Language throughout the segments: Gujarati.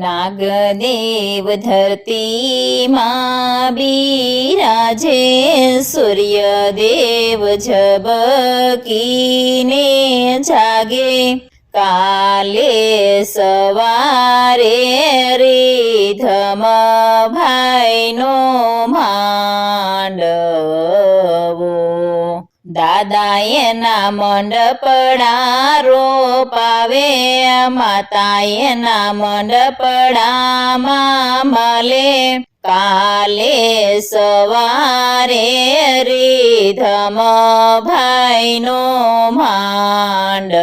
નાગદેવ ધરતીમાં બિરાજે સૂર્યદેવ ઝબકીને જાગે કાલે સવારે રીધમ ભાઈનો દાદા ના મંડપડા રોપાવે માતાએ ના મંડપડામાં મળે કાલે સવારે રીધમ ભાઈનો માંડવો.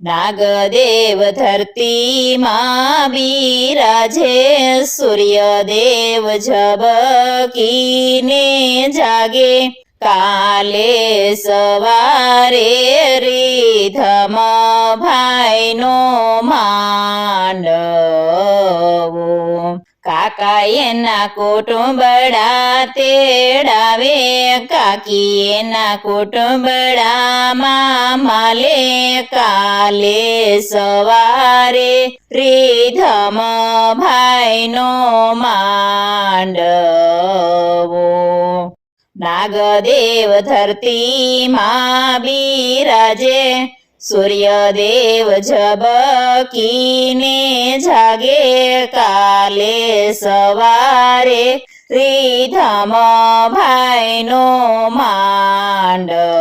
નાગદેવ ધરતીમાં બિરાજે, સૂર્યદેવ ઝબકીને જાગે. કાલે સવારે રીધમ ભાઈનો માંડવો. કાકા એના કુટુંબડા તેડાવે કાકી એના કુટુંબડા માલે. કાલે સવારે રીધમ ભાઈનો માંડવો. નાગદેવ ધરતીમાં બિરાજે સૂર્યદેવ ઝબકીને જાગે કાલે સવારે રીધમ ભાઈનો માંડવો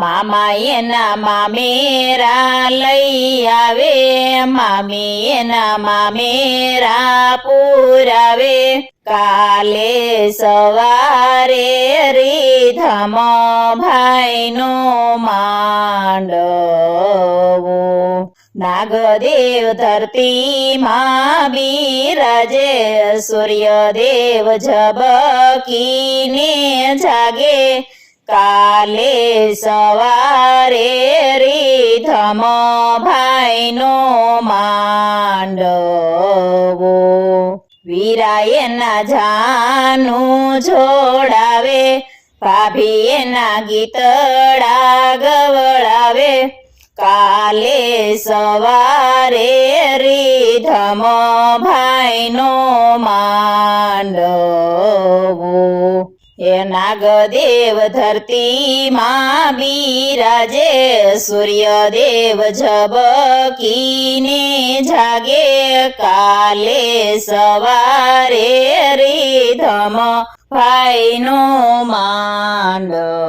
મામા એના મામેરા લઈ આવે મામી એના મામેરા પૂરાવે. કાલે સવારે રીધમ ભાઈનો માંડવો. નાગદેવ ધરતીમાં બિરાજે, સૂર્યદેવ ઝબકીને જાગે. કાલે સવારે રીધમ ભાઈનો માંડવો. વીરાયના જાનું જોડાવે ભાભી એના ગીતડા ગવડાવે કાલે સવારે રીધમ ભાઈનો માંડવો. એ નાગદેવ ધરતીમાં બિરાજે સૂર્યદેવ ઝબકીને જાગે કાલે સવારે રીધમ ભાઈનો માંડવો.